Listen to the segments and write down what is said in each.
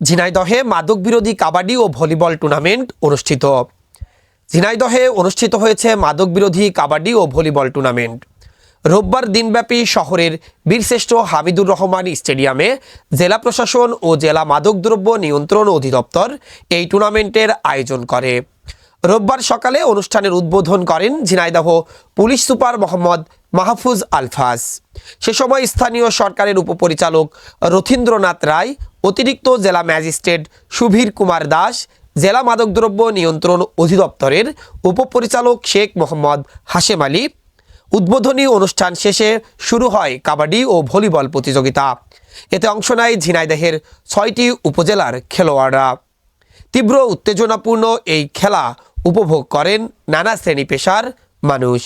ঝিনাইদহে মাদক বিরোধী কাবাডি ও volleyball tournament অনুষ্ঠিত। ঝিনাইদহে অনুষ্ঠিত হয়েছে মাদক বিরোধী কাবাডি ও ভলিবল টুর্নামেন্ট। রোববার দিনব্যাপী শহরের বীরশ্রেষ্ঠ হামিদুর রহমান স্টেডিয়ামে জেলা প্রশাসন ও জেলা মাদকদ্রব্য নিয়ন্ত্রণ অধিদপ্তর এই টুর্নামেন্টের আয়োজন করে। রোববার সকালে অনুষ্ঠানের উদ্বোধন করেন ঝিনাইদহ পুলিশ সুপার মোহাম্মদ মাহফুজ আলফাজ। সে সময় স্থানীয় সরকারের উপপরিচালক রথীন্দ্রনাথ রায়, অতিরিক্ত জেলা ম্যাজিস্ট্রেট সুধীর কুমার দাস, জেলা মাদকদ্রব্য নিয়ন্ত্রণ অধিদপ্তরের উপপরিচালক শেখ মোহাম্মদ হাশেম আলী। উদ্বোধনী অনুষ্ঠান শেষে শুরু হয় কাবাডি ও ভলিবল প্রতিযোগিতা। এতে অংশ নেয় ঝিনাইদহের ছয়টি উপজেলার খেলোয়াড়রা। তীব্র উত্তেজনাপূর্ণ এই খেলা উপভোগ করেন নানা শ্রেণি পেশার মানুষ।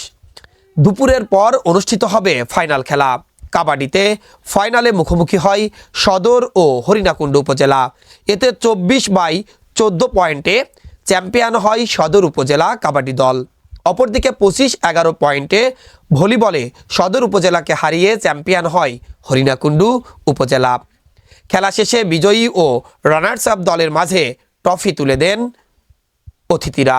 দুপুরের পর অনুষ্ঠিত হবে ফাইনাল খেলা কাবাডিতে ফাইনালে মুখোমুখি হয় সদর ও হরিণাকুণ্ড উপজেলা এতে চব্বিশ বাই চোদ্দ পয়েন্টে চ্যাম্পিয়ন হয় সদর উপজেলা কাবাডি দল অপরদিকে পঁচিশ এগারো পয়েন্টে ভলিবলে সদর উপজেলাকে হারিয়ে চ্যাম্পিয়ন হয় হরিণাকুণ্ডু উপজেলা খেলা শেষে বিজয়ী ও রানার্স আপ দলের মাঝে ট্রফি তুলে দেন অতিথিরা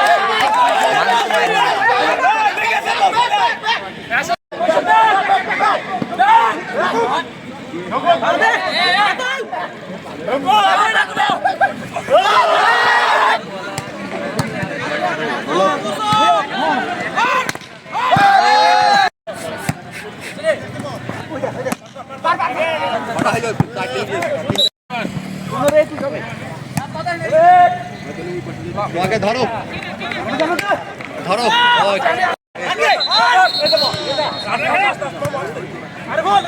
আগে ধরো ধরো আরে বল